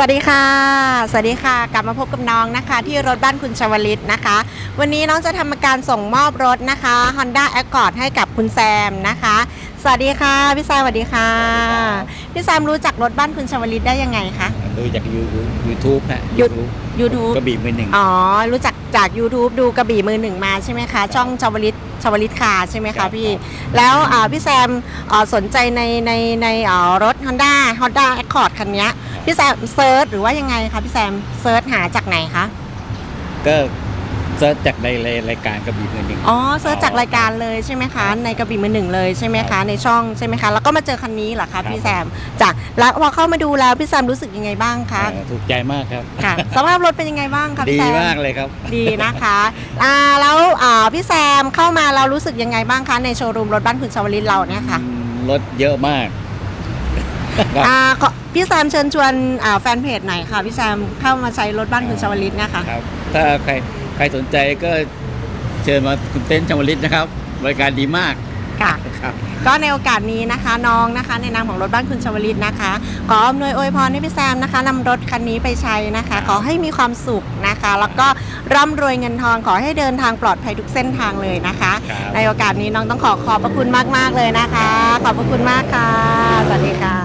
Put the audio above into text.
สวัสดีค่ะ สวัสดีค่ะ กลับมาพบกับน้องนะคะ ที่รถบ้านคุณชวลิตนะคะ วันนี้น้องจะทำการส่งมอบรถนะคะ Honda Accord ให้กับคุณแซมนะคะ สวัสดีค่ะ พี่แซมสวัสดีค่ะ พี่แซมรู้จักรถบ้านคุณชวลิตได้ยังไงคะดูจากยูยูทูบนะยูทูบ YouTube กระบี่มือหนึ่งอ๋อ รู้จักจาก YouTube ดูกระบี่มือหนึ่งมาใช่ไหมคะช่องชวลิตชวลิตคาร์ใช่ไหมครัคะบพี่ แล้วอ่าพี่แซมอ่าสนใจในในในอ่ารถ Honda Honda Accord คันเนี้ย พี่แซมเซิร์ชหรือว่ายังไงคะพี่แซมเซิร์ชหาจากไหนคะก็เซิร์ชจากในรายการกระบี่มือหนึ่งอ๋อเซิร์ชจากรายการเลยใช่ไหมคะ ในกระบี่มือหนึ่งเลยใช่ไหมครัคะบในช่องใช่ไหมคะแล้วก็มาเจอคันนี้เหรอครัคะบพี่แซมจากแล้วพอเข้ามาดูแล้วพี่แซมรู้สึกยังไงบ้างคะเอ่อถูกใจมากครับค่ะสภาพรถเป็นยังไงบ้างคะดีพี่แซมมากเลยครับดีนะคะอ่าแล้วอ่าพี่แซมเข้ามาเรารู้สึกยังไงบ้างคะในโชว์รูมรถบ้านคุณชวลิตเราเนี่ยค่ะอืมรถเยอะมากครับ อ่าขอพี่แซมเชิญชวนอ่าแฟนเพจไหนอยค่ะพี่แซมเข้ามาใช้รถบ้านคุณชวลิตเนะคะ ครับ ถ้าใครใครสนใจก็เชิญมาคุณเต้นชมวลิตนะครับ บริการดีมากค่ะ ครับ ก็ในโอกาสนี้นะคะน้องนะคะ ในนามของรถบ้านคุณชวลิตนะคะ ขออำนวยอวยพรให้พี่แซมนะคะนำรถคันนี้ไปใช้นะคะ ขอให้มีความสุขนะคะ แล้วก็ร่ำรวยเงินทองขอให้เดินทางปลอดภัยทุกเส้นทางเลยนะคะ ครับ ในโอกาสนี้น้องต้องขอขอบพระคุณมาก ๆ เลยนะคะ ขอบพระคุณมากค่ะสวัสดีค่ะ